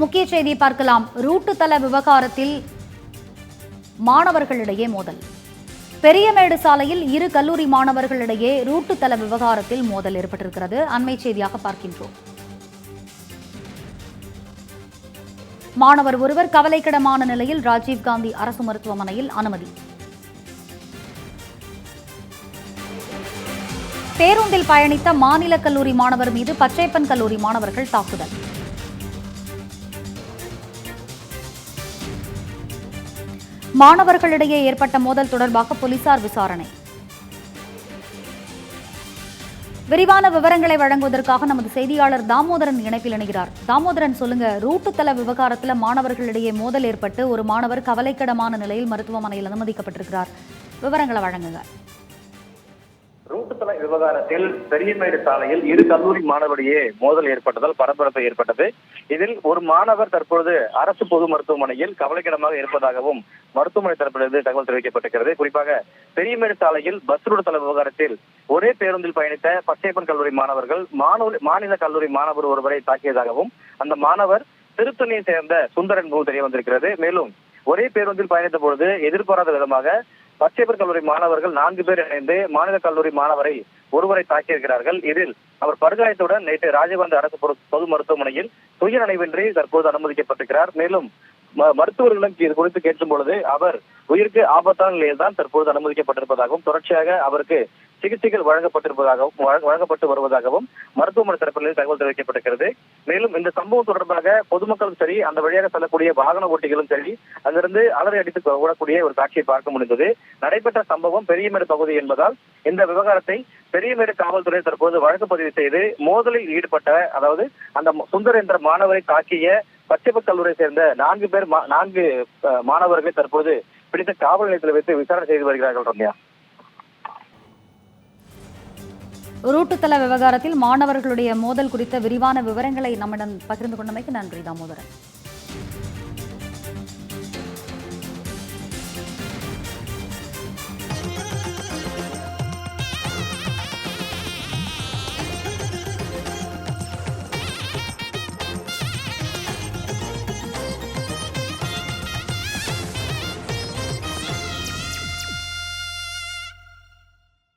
முக்கிய செய்தி பார்க்கலாம். ரூட்டு தள விவகாரத்தில் மாணவர்களிடையே மோதல். பெரியமேடு சாலையில் இரு கல்லூரி மாணவர்களிடையே ரூட்டு தள விவகாரத்தில் மோதல் ஏற்பட்டிருக்கிறது. அண்மை செய்தியாக பார்க்கின்றோம். மாணவர் ஒருவர் கவலைக்கிடமான நிலையில் ராஜீவ்காந்தி அரசு மருத்துவமனையில் அனுமதி. பேருந்தில் பயணித்த மாநில கல்லூரி மாணவர் மீது பச்சைப்பன் கல்லூரி மாணவர்கள் தாக்குதல். மாணவர்களிடையே ஏற்பட்ட மோதல் தொடர்பாக போலீசார் விசாரணை. விரிவான விவரங்களை வழங்குவதற்காக நமது செய்தியாளர் தாமோதரன் இணைப்பில் இணைகிறார். தாமோதரன் சொல்லுங்க ரூட்டு தள விவகாரத்துல மாணவர்களிடையே மோதல் ஏற்பட்டு ஒரு மாணவர் கவலைக்கிடமான நிலையில் மருத்துவமனையில் அனுமதிக்கப்பட்டிருக்கிறார். விவரங்களை வழங்குங்க. ரூட்டு விவகாரத்தில் பெரியமேடு சாலையில் இரு கல்லூரி மாணவரிடையே மோதல் ஏற்பட்டதால் பரபரப்பு ஏற்பட்டது. இதில் ஒரு மாணவர் தற்பொழுது அரசு பொது மருத்துவமனையில் கவலைக்கிடமாக இருப்பதாகவும் மருத்துவமனை தரப்பிலிருந்து தகவல் தெரிவிக்கப்பட்டிருக்கிறது. குறிப்பாக பெரியமேடு சாலையில் பஸ் ரூட் தள விவகாரத்தில் ஒரே பேருந்தில் பயணித்த பச்சையப்பன் கல்லூரி மாணவர்கள் மாணவர் மாநில கல்லூரி மாணவர் ஒருவரை தாக்கியதாகவும் அந்த மாணவர் திருத்தணியை சேர்ந்த சுந்தரன் தெரிய வந்திருக்கிறது. மேலும் ஒரே பேருந்தில் பயணித்த பொழுது எதிர்பாராத விதமாக பச்சையப்பர் கல்லூரி மாணவர்கள் நான்கு பேர் இணைந்து மாநில கல்லூரி மாணவரை ஒருவரை தாக்கியிருக்கிறார்கள். இதில் அவர் படுகாயத்துடன் நேற்று ராஜீவ்காந்தி அரசு பொது- பொது மருத்துவமனையில் துயரணைவின்றி தற்போது அனுமதிக்கப்பட்டிருக்கிறார். மேலும் ம- மருத்துவர்களும் இது குறித்து கேட்கும் பொழுது அவர் உயிருக்கு ஆபத்தான நிலையில் தான் தற்போது அனுமதிக்கப்பட்டிருப்பதாகவும் தொடர்ச்சியாக அவருக்கு சிகிச்சைகள் வழங்கப்பட்டிருப்பதாகவும் வழங்க- வழங்கப்பட்டு வருவதாகவும் மருத்துவமனை தரப்பில் தகவல் தெரிவிக்கப்பட்டிருக்கிறது. மேலும் இந்த சம்பவம் தொடர்பாக பொதுமக்களும் சரி அந்த வழியாக செல்லக்கூடிய வாகன ஓட்டிகளும் சரி அங்கிருந்து அலறி அடித்து ஓடக்கூடிய ஒரு காட்சியை பார்க்க முடிந்தது. நடைபெற்ற சம்பவம் பெரியமேடு பகுதி என்பதால் இந்த விவகாரத்தை பெரியமேடு காவல்துறை தற்போது வழக்கு பதிவு செய்து மோதலில் ஈடுபட்ட அதாவது அந்த சுந்தர் என்ற மாணவரை தாக்கிய பச்சைப்பு கல்லூரியை சேர்ந்த நான்கு பேர் மா- நான்கு மாணவர்களை தற்போது பிடித்த காவல் நிலையத்தில் வைத்து விசாரணை செய்து வருகிறார்கள் ரம்யா. ரூட்டுத்தல விவகாரத்தில் மாணவர்களுடைய மோதல் குறித்த விரிவான விவரங்களை நம்மிடம் பகிர்ந்து கொண்டமைக்கு நன்றி தாமோதரன்.